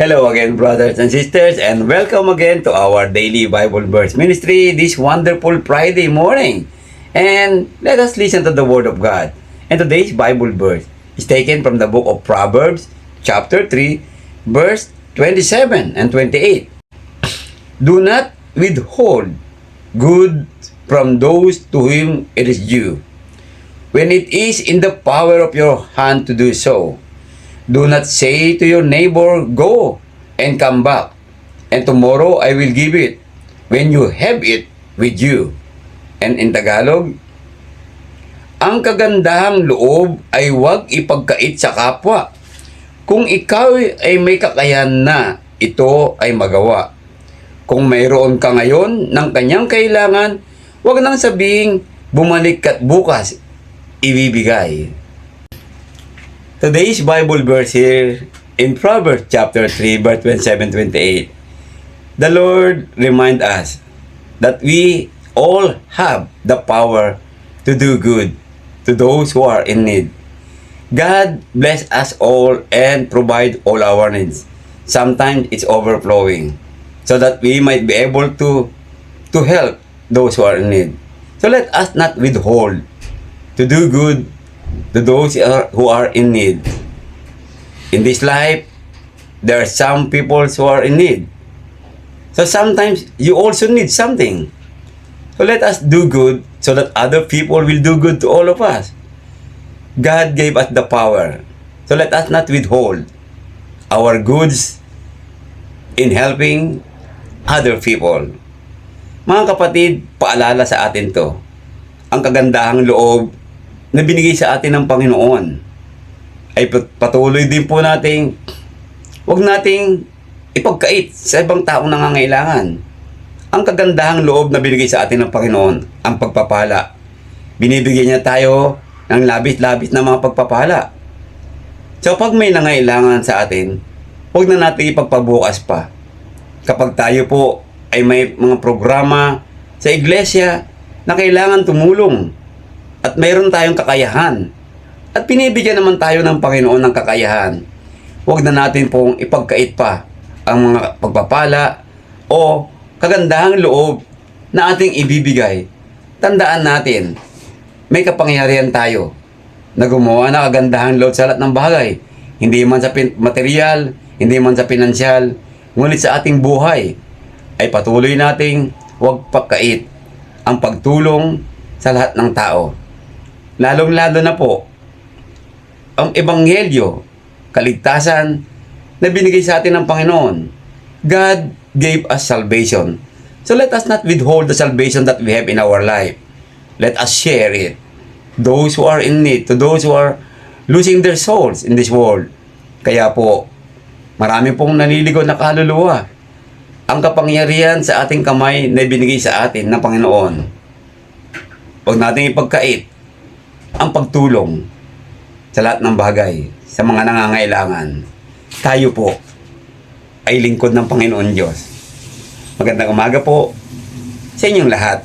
Hello again, brothers and sisters, and welcome again to our daily Bible verse ministry this wonderful Friday morning. And let us listen to the Word of God. And today's Bible verse is taken from the book of Proverbs, chapter 3, verse 27 and 28. Do not withhold good from those to whom it is due, when it is in the power of your hand to do so. Do not say to your neighbor, Go and come back, and tomorrow I will give it, when you have it with you. And in Tagalog, ang kagandahang loob ay huwag ipagkait sa kapwa. Kung ikaw ay may kakayahan na, ito ay magawa. Kung mayroon ka ngayon ng kanyang kailangan, huwag nang sabihing bumalik ka't bukas, ibibigay. Today's Bible verse here in Proverbs chapter 3 verse 27-28. The Lord remind us that we all have the power to do good to those who are in need. God bless us all and provide all our needs. Sometimes it's overflowing so that we might be able to to help those who are in need. So let us not withhold to do good to those who are- who are in need. In this life, there are some people who are in need. So sometimes you also need something. So let us do good so that other people will do good to all of us. God gave us the power. So let us not withhold our goods in helping other people. Mga kapatid, paalala sa atin to. Ang kagandahang loob na binigay sa atin ng Panginoon ay pat- patuloy din po nating huwag nating ipagkait sa ibang taong nangangailangan. Ang kagandahang loob na binigay sa atin ng Panginoon, ang pagpapala. Binibigyan niya tayo ng labis-labis na mga pagpapala. So pag may nangailangan sa atin, huwag na natin ipagpabukas pa. Kapag tayo po ay may mga programa sa iglesia na kailangan tumulong at mayroon tayong kakayahan at pinibigyan naman tayo ng Panginoon ng kakayahan, huwag na natin pong ipagkait pa ang mga pagpapala o kagandahang loob na ating ibibigay. Tandaan natin, may kapangyarihan tayo na gumawa ng kagandahang loob sa lahat ng bagay. Hindi man sa material, hindi man sa pinansyal, ngunit sa ating buhay ay patuloy nating huwag pagkait ang pagtulong sa lahat ng tao. Lalong-lalo na po ang ebanghelyo, kaligtasan na binigay sa atin ng Panginoon. God gave us salvation. So let us not withhold the salvation that we have in our life. Let us share it. Those who are in need, to those who are losing their souls in this world. Kaya po, marami pong naliligo na kaluluwa. Ang kapangyarihan sa ating kamay na binigay sa atin ng Panginoon. Huwag natin ipagkait ang pagtulong sa lahat ng bagay, sa mga nangangailangan. Tayo po ay lingkod ng Panginoon Diyos. Magandang umaga po sa inyong lahat.